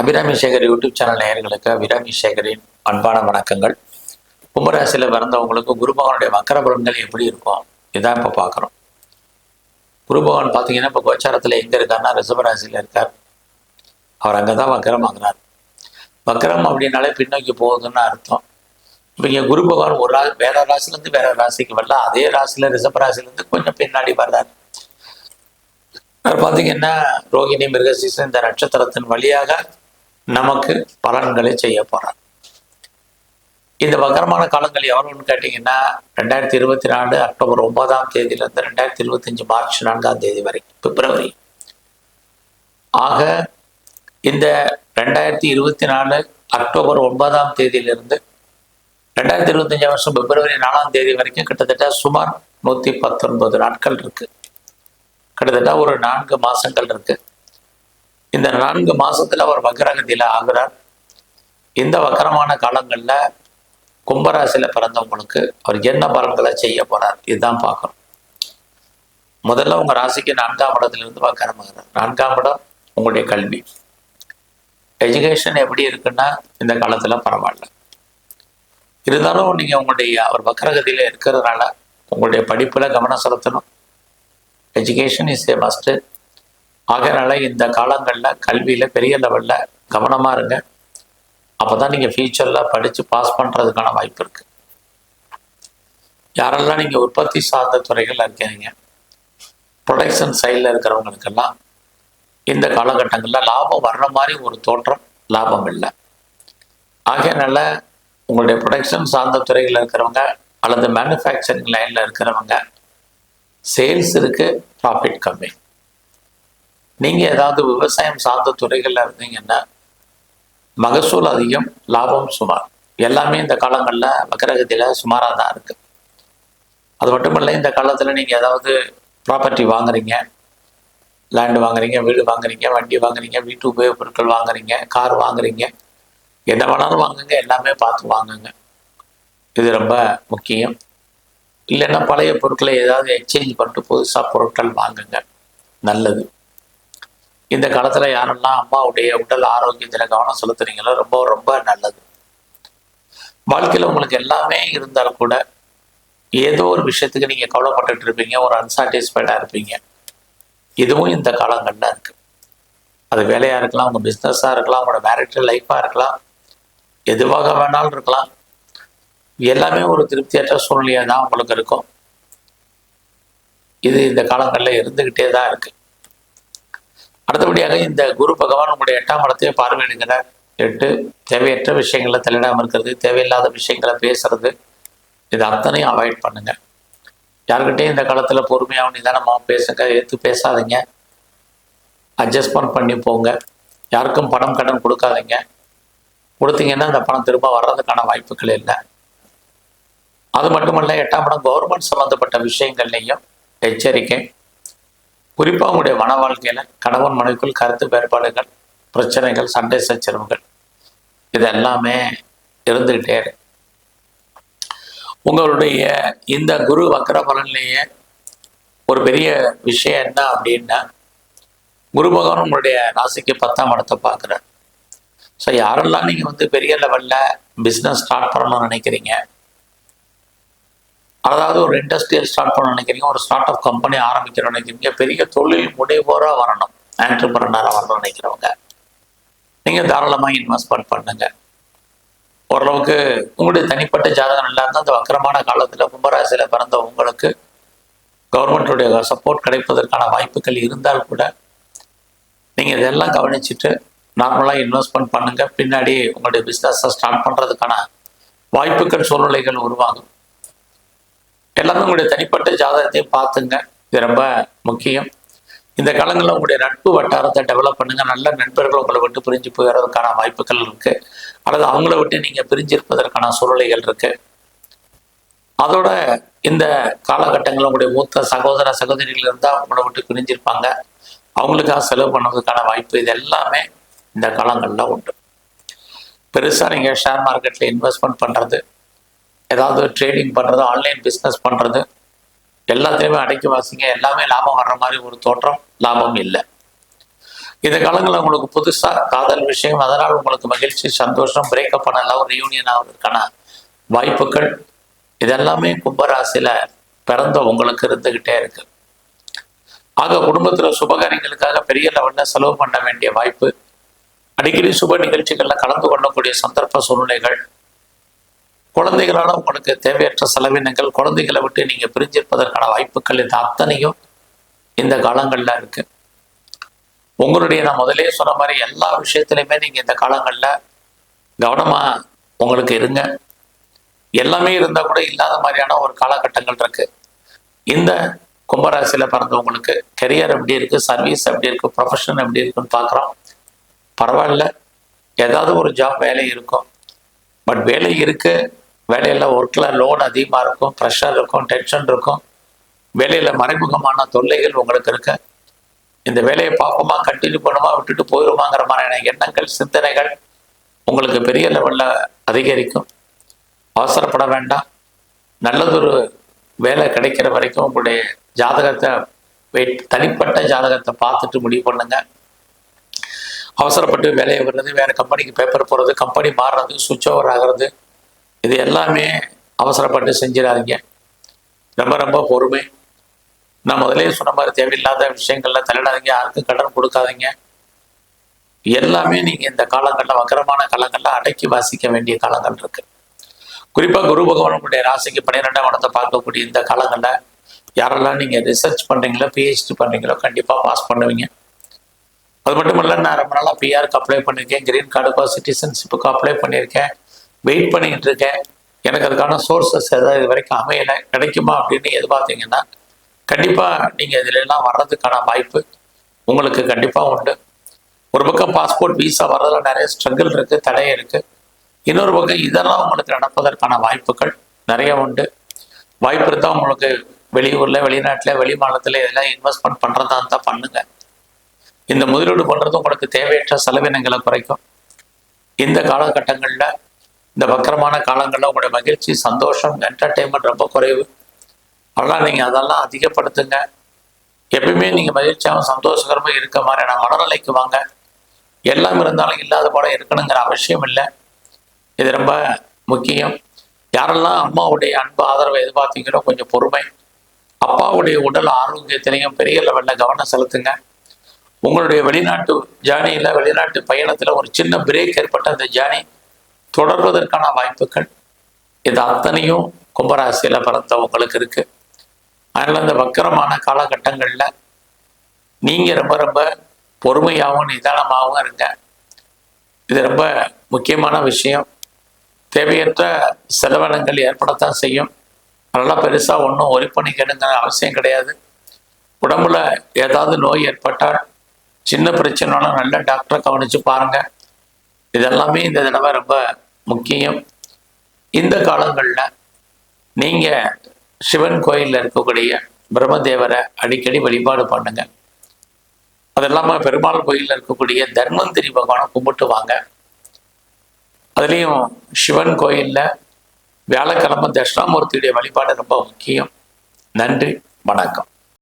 Abirami Sekar YouTube channel நேயர்களுக்கு அபிராமி சேகரின் அன்பான வணக்கங்கள். கும்பராசியில் பிறந்தவங்களுக்கு குருபகவனுடைய வக்கர பலன்கள் எப்படி இருக்கும்? இதான் இப்போ பார்க்குறோம். குருபகவான் பார்த்தீங்கன்னா இப்போ கோச்சாரத்தில் எங்கே இருக்காருன்னா ரிஷபராசியில் இருக்கார். அவர் அங்கே தான் வக்கரமாகிறார் வக்கரம் அப்படின்னாலே பின்னோக்கி போகுதுன்னு அர்த்தம். இப்போ இங்கே குரு பகவான் ஒரு ரா வேற ராசிலேருந்து வேற ராசிக்கு வரல அதே ராசியில் ரிஷபராசிலேருந்து கொஞ்சம் பின்னாடி வர்றார். அவர் பார்த்தீங்கன்னா ரோகிணி மிருகசீசன் இந்த நட்சத்திரத்தின் வழியாக நமக்கு பலன்களை செய்ய போறார். இந்த வக்கரமான காலங்கள் எவ்வளோன்னு கேட்டிங்கன்னா ரெண்டாயிரத்தி இருபத்தி நாலு அக்டோபர் ஒன்பதாம் தேதியிலிருந்து ரெண்டாயிரத்தி இருபத்தஞ்சு மார்ச் நான்காம் தேதி வரைக்கும் பிப்ரவரி. ஆக இந்த ரெண்டாயிரத்தி இருபத்தி நாலு அக்டோபர் ஒன்பதாம் தேதியிலிருந்து ரெண்டாயிரத்தி இருபத்தஞ்சாம் வருஷம் பிப்ரவரி நாலாம் தேதி வரைக்கும் கிட்டத்தட்ட சுமார் நூற்றி பத்தொன்பது நாட்கள் இருக்கு. கிட்டத்தட்ட ஒரு நான்கு மாசங்கள் இருக்கு. இந்த நான்கு மாசத்துல அவர் வக்கரகதியில ஆகிறார். இந்த வக்கரமான காலங்கள்ல கும்பராசியில பிறந்தவங்களுக்கு அவர் என்ன பலன்களை செய்ய போறார் இதுதான் பார்க்கணும். முதல்ல உங்க ராசிக்கு நான்காம் இடத்துலேருந்து வக்கரம் வக்கரமாகிறார் நான்காம் இடம் உங்களுடைய கல்வி. எஜுகேஷன் எப்படி இருக்குன்னா இந்த காலத்துல பரவாயில்ல. இருந்தாலும் நீங்க உங்களுடைய அவர் வக்கரகதியில இருக்கிறதுனால உங்களுடைய படிப்புல கவனம் செலுத்தணும். எஜுகேஷன் இஸ் ஏ மஸ்ட்டு ஆகையினால இந்த காலங்களில் கல்வியில் பெரிய லெவலில் கவனமாக இருங்க. அப்போ தான் நீங்கள் ஃபியூச்சரில் படித்து பாஸ் பண்ணுறதுக்கான வாய்ப்பு இருக்குது யாரெல்லாம் நீங்கள் உற்பத்தி சார்ந்த துறைகளில் இருக்கிறீங்க ப்ரொடக்ஷன் சைடில் இருக்கிறவங்களுக்கெல்லாம் இந்த காலகட்டங்களில் லாபம் வர்ற மாதிரி ஒரு தோற்றம் லாபம் இல்லை. ஆகையினால உங்களுடைய ப்ரொடக்ஷன் சார்ந்த துறைகளில் இருக்கிறவங்க அல்லது மேனுஃபேக்சரிங் லைனில் இருக்கிறவங்க சேல்ஸ் இருக்கு ப்ராஃபிட் கம்மி. நீங்கள் ஏதாவது விவசாயம் சார்ந்த துறைகளில் இருந்தீங்கன்னா மகசூல் அதிகம் லாபம் சுமார். எல்லாமே இந்த காலங்களில் வக்கரகதியில் சுமாராக தான் இருக்குது அது மட்டும் இல்லை இந்த காலத்தில் நீங்கள் ஏதாவது ப்ராப்பர்ட்டி வாங்குறீங்க. லேண்டு வாங்குறீங்க வீடு வாங்குறீங்க வண்டி வாங்குறீங்க வீட்டு உபயோகப் பொருட்கள் வாங்குறீங்க கார் வாங்குறீங்க. என்ன வேணாலும் வாங்குங்க எல்லாமே பார்த்து வாங்குங்க. இது ரொம்ப முக்கியம். இல்லைன்னா பழைய பொருட்களை ஏதாவது எக்ஸ்சேஞ்ச் பண்ணிட்டு புதுசாக பொருட்கள் வாங்குங்க. நல்லது. இந்த காலத்தில் யாரெல்லாம் அம்மாவுடைய உடல் ஆரோக்கியத்தில் கவனம் செலுத்துறீங்களோ ரொம்ப ரொம்ப நல்லது. வாழ்க்கையில் உங்களுக்கு எல்லாமே இருந்தாலும் கூட ஏதோ ஒரு விஷயத்துக்கு நீங்கள் கவலைப்பட்டுட்டு இருப்பீங்க ஒரு அன்சாட்டிஸ்ஃபைடாக இருப்பீங்க. இதுவும் இந்த காலங்களில் இருக்கு. அது வேலையாக இருக்கலாம் உங்கள் பிஸ்னஸாக இருக்கலாம் உங்களோட மேரிட்டல் லைஃப்பாக இருக்கலாம் எதுவாக வேணாலும் இருக்கலாம். எல்லாமே ஒரு திருப்தியற்ற சூழ்நிலையாக தான் உங்களுக்கு இருக்கும். இது இந்த காலங்களில் இருந்துக்கிட்டே தான் இருக்கு. அடுத்தபடியாக இந்த குரு பகவான் உங்களுடைய எட்டாம் இடத்தையே பார்வையிடுகிறார் எட்டு தேவையற்ற விஷயங்களை தலையிடாமல் இருக்கிறது தேவையில்லாத விஷயங்களை பேசுறது. இது அத்தனையும் அவாய்ட் பண்ணுங்க. யாருக்கிட்டையும் இந்த காலத்தில் பொறுமையாக நிதானமாக பேசுங்க எடுத்து பேசாதீங்க. அட்ஜஸ்ட்மெண்ட் பண்ணி போங்க. யாருக்கும் பணம் கடன் கொடுக்காதீங்க. கொடுத்தீங்கன்னா அந்த பணம் திரும்ப வர்றதுக்கான வாய்ப்புகள் இல்லை. அது மட்டுமல்ல எட்டாம் இடம் கவர்மெண்ட் சம்மந்தப்பட்ட விஷயங்கள்லையும் எச்சரிக்கை. குறிப்பாக உங்களுடைய மன வாழ்க்கையில் கணவன் மனைவிக்குள் கருத்து வேறுபாடுகள் பிரச்சனைகள் சண்டை சச்சரவுகள் இது எல்லாமே இருந்துகிட்டே இருக்கு. உங்களுடைய இந்த குரு வக்கர பலன்லேயே ஒரு பெரிய விஷயம் என்ன அப்படின்னா குரு பகவான் உங்களுடைய ராசிக்கு பத்தாம் இடத்தை பார்க்குறார். ஸோ யாரெல்லாம் நீங்கள் வந்து பெரிய லெவலில் பிஸ்னஸ் ஸ்டார்ட் பண்ணணும்னு நினைக்கிறீங்க அதாவது ஒரு இண்டஸ்ட்ரியல் ஸ்டார்ட் பண்ண நினைக்கிறீங்க ஒரு ஸ்டார்ட் அப் கம்பெனி ஆரம்பிக்கிறோம் நினைக்கிறீங்க பெரிய தொழில் முனைவோராக வரணும் ஆண்டர்பிரனராக வரணும்னு நினைக்கிறவங்க. நீங்கள் தாராளமாக இன்வெஸ்ட்மெண்ட் பண்ணுங்க. ஓரளவுக்கு உங்களுடைய தனிப்பட்ட ஜாதகம் நல்லா இருந்தால் அந்த வக்கரமான காலத்தில் கும்பராசியில் பிறந்த உங்களுக்கு கவர்மெண்ட்டுடைய சப்போர்ட் கிடைப்பதற்கான வாய்ப்புகள் இருந்தால் கூட நீங்கள் இதெல்லாம் கவனிச்சுட்டு நார்மலாக இன்வெஸ்ட்மெண்ட் பண்ணுங்கள் பின்னாடி உங்களுடைய பிஸ்னஸை ஸ்டார்ட் பண்ணுறதுக்கான வாய்ப்புகள் சூழ்நிலைகள் உருவாகும். எல்லாமே உங்களுடைய தனிப்பட்ட ஜாதகத்தையும் பார்த்துங்க. இது ரொம்ப முக்கியம். இந்த காலங்களில் உங்களுடைய நட்பு வட்டாரத்தை டெவலப் பண்ணுங்க. நல்ல நண்பர்கள் உங்களை விட்டு பிரிஞ்சு போயிடுறதுக்கான வாய்ப்புகள் இருக்கு. அல்லது அவங்கள விட்டு நீங்க பிரிஞ்சிருப்பதற்கான சூழ்நிலைகள் இருக்கு. அதோட இந்த காலகட்டங்களில் உங்களுடைய மூத்த சகோதர சகோதரிகள் இருந்தால் அவங்கள விட்டு பிரிஞ்சிருப்பாங்க. அவங்களுக்காக செலவு பண்ணுறதுக்கான வாய்ப்பு இது எல்லாமே இந்த காலங்களில் உண்டு. பெருசாக நீங்கள் ஷேர் மார்க்கெட்டில் இன்வெஸ்ட்மெண்ட் பண்ணுறது ஏதாவது ட்ரேடிங் பண்ணுறது ஆன்லைன் பிஸ்னஸ் பண்ணுறது எல்லாத்தையுமே அடைக்கி வாசிங்க. எல்லாமே லாபம் வர்ற மாதிரி ஒரு தோற்றம் லாபம் இல்லை. இந்த காலங்களில் உங்களுக்கு புதுசாக காதல் விஷயம் அதனால் உங்களுக்கு மகிழ்ச்சி சந்தோஷம் பிரேக்கப் பண்ண லவ் ரியூனியன் ஆவதற்கான வாய்ப்புகள் இதெல்லாமே கும்பராசியில் பிறந்த உங்களுக்கு இருந்துக்கிட்டே இருக்கு. ஆக குடும்பத்தில் சுபகாரியங்களுக்காக பெரிய லெவலில் செலவு பண்ண வேண்டிய வாய்ப்பு அடிக்கடி சுப நிகழ்ச்சிகளில் கலந்து கொள்ளக்கூடிய சந்தர்ப்ப சூழ்நிலைகள் குழந்தைகளோட உங்களுக்கு தேவையற்ற செலவினங்கள் குழந்தைகளை விட்டு நீங்க பிரிஞ்சிருப்பதற்கான வாய்ப்புகள் இந்த அத்தனையும் இந்த காலங்கள்ல இருக்கு. உங்களுடைய நான் முதலே சொன்ன மாதிரி எல்லா விஷயத்துலையுமே நீங்க இந்த காலங்கள்ல கவனமா உங்களுக்கு இருங்க. எல்லாமே இருந்தா கூட இல்லாத மாதிரியான ஒரு காலகட்டங்கள் இருக்கு. இந்த கும்பராசியில பிறந்தவங்களுக்கு கெரியர் எப்படி இருக்கு சர்வீஸ் எப்படி இருக்கு ப்ரொஃபஷன் எப்படி இருக்குன்னு பார்க்குறோம் பரவாயில்ல. ஏதாவது ஒரு ஜாப் வேலை இருக்கும். பட் வேலை இருக்கு. வேலையில் ஒர்க்கில் லோன் அதிகமாக இருக்கும் ப்ரெஷர் இருக்கும் டென்ஷன் இருக்கும். வேலையில் மறைமுகமான தொல்லைகள் உங்களுக்கு இருக்கு. இந்த வேலையை பார்ப்போமா கண்டினியூ பண்ணுமா விட்டுட்டு போயிடுமாங்கிற மாதிரியான எண்ணங்கள் சிந்தனைகள் உங்களுக்கு பெரிய லெவலில் அதிகரிக்கும். அவசரப்பட வேண்டாம். நல்லதொரு வேலை கிடைக்கிற வரைக்கும் உங்களுடைய ஜாதகத்தை வெயிட் தனிப்பட்ட ஜாதகத்தை பார்த்துட்டு முடிவு பண்ணுங்க. அவசரப்பட்டு வேலையை விடுறது வேறு கம்பெனிக்கு பேப்பர் போடுறது கம்பெனி மாறுறது சுவிட்ச் ஓவர் ஆகிறது இது எல்லாமே அவசரப்பட்டு செஞ்சிடாதீங்க. ரொம்ப ரொம்ப பொறுமை. நான் முதலே சொன்ன மாதிரி தேவையில்லாத விஷயங்கள்ல தலையிடாதீங்க யாருக்கும் கடன் கொடுக்காதீங்க. எல்லாமே நீங்கள் இந்த காலங்களில் வக்கரமான காலங்களில் அடக்கி வாசிக்க வேண்டிய காலங்கள் இருக்கு. குறிப்பாக குரு பகவானுடைய ராசிக்கு பன்னிரெண்டாம் இடத்தை பார்க்கக்கூடிய இந்த காலங்களில் யாரெல்லாம் நீங்கள் ரிசர்ச் பண்ணுறீங்களோ பிஹெச்டி பண்ணுறீங்களோ கண்டிப்பாக பாஸ் பண்ணுவீங்க. அது மட்டும் இல்லை நான் ரொம்ப நாளாக பிஆருக்கு அப்ளை பண்ணியிருக்கேன் கிரீன் கார்டுக்கோ சிட்டிசன்ஷிப்புக்கோ அப்ளை பண்ணியிருக்கேன் வெயிட் பண்ணிட்டு இருக்கேன் எனக்கு அதுக்கான சோர்சஸ் ஏதாவது இது வரைக்கும் அமையலை. கிடைக்குமா அப்படின்னு எதிர்பார்த்தீங்கன்னா கண்டிப்பாக நீங்கள் இதிலெல்லாம் வர்றதுக்கான வாய்ப்பு உங்களுக்கு கண்டிப்பாக உண்டு. ஒரு பக்கம் பாஸ்போர்ட் விசா வர்றதுல நிறைய ஸ்ட்ரகிள் இருக்குது தடை இருக்குது இன்னொரு பக்கம் இதெல்லாம் உங்களுக்கு நடப்பதற்கான வாய்ப்புகள் நிறைய உண்டு. வாய்ப்பு இருந்தால் உங்களுக்கு வெளியூரில் வெளிநாட்டில் வெளி இதெல்லாம் இன்வெஸ்ட்மெண்ட் பண்ணுறதா இருந்தால் பண்ணுங்க. இந்த முதலீடு பண்ணுறது உங்களுக்கு தேவையற்ற செலவினங்களை குறைக்கும். இந்த காலகட்டங்களில் இந்த வக்கரமான காலங்களில் உங்களுடைய மகிழ்ச்சி சந்தோஷம் என்டர்டெயின்மெண்ட் ரொம்ப குறைவு. அதெல்லாம் நீங்கள் அதெல்லாம் அதிகப்படுத்துங்க. எப்பயுமே நீங்கள் மகிழ்ச்சியாகவும் சந்தோஷகரமாக இருக்க மாதிரியான மனநிலைக்கு வாங்க. எல்லாம் இருந்தாலும் இல்லாத போல இருக்கணுங்கிற அவசியம் இல்லை. இது ரொம்ப முக்கியம். யாரெல்லாம் அம்மாவுடைய அன்பு ஆதரவை எதிர்பார்த்தீங்களோ கொஞ்சம் பொறுமை. அப்பாவுடைய உடல் ஆரோக்கியத்திலையும் பெரிய லெவலில் கவனம் செலுத்துங்க. உங்களுடைய வெளிநாட்டு ஜேர்னியில் வெளிநாட்டு பயணத்தில் ஒரு சின்ன பிரேக் ஏற்பட்ட அந்த ஜேர்னி தொடர்வதற்கான வாய்ப்புகள் இது அத்தனையும் கும்பராசியில் பிறந்தவங்களுக்கு இருக்கு. அதனால் இந்த வக்கரமான காலகட்டங்களில் நீங்கள் ரொம்ப ரொம்ப பொறுமையாகவும் நிதானமாகவும் இருங்க. இது ரொம்ப முக்கியமான விஷயம். தேவையற்ற செலவினங்கள் ஏற்படத்தான் செய்யும். அதெல்லாம் பெருசாக ஒன்றும் ஒரி கேடுங்கிற அவசியம் கிடையாது. உடம்புல ஏதாவது நோய் ஏற்பட்டால் சின்ன பிரச்சனைனாலும் நல்ல டாக்டரை கவனித்து பாருங்கள் இதெல்லாமே இந்த தடவை ரொம்ப முக்கியம். இந்த காலங்களில் நீங்கள் சிவன் கோயிலில் இருக்கக்கூடிய பிரம்மதேவரை அடிக்கடி வழிபாடு பண்ணுங்க. அது இல்லாமல் பெருமாள் கோயிலில் இருக்கக்கூடிய தர்மந்திரி பகவானை கும்பிட்டு வாங்க அதுலேயும் சிவன் கோயிலில் வியாழக்கிழமை தட்சிணாமூர்த்தியுடைய வழிபாடு ரொம்ப முக்கியம். நன்றி வணக்கம்.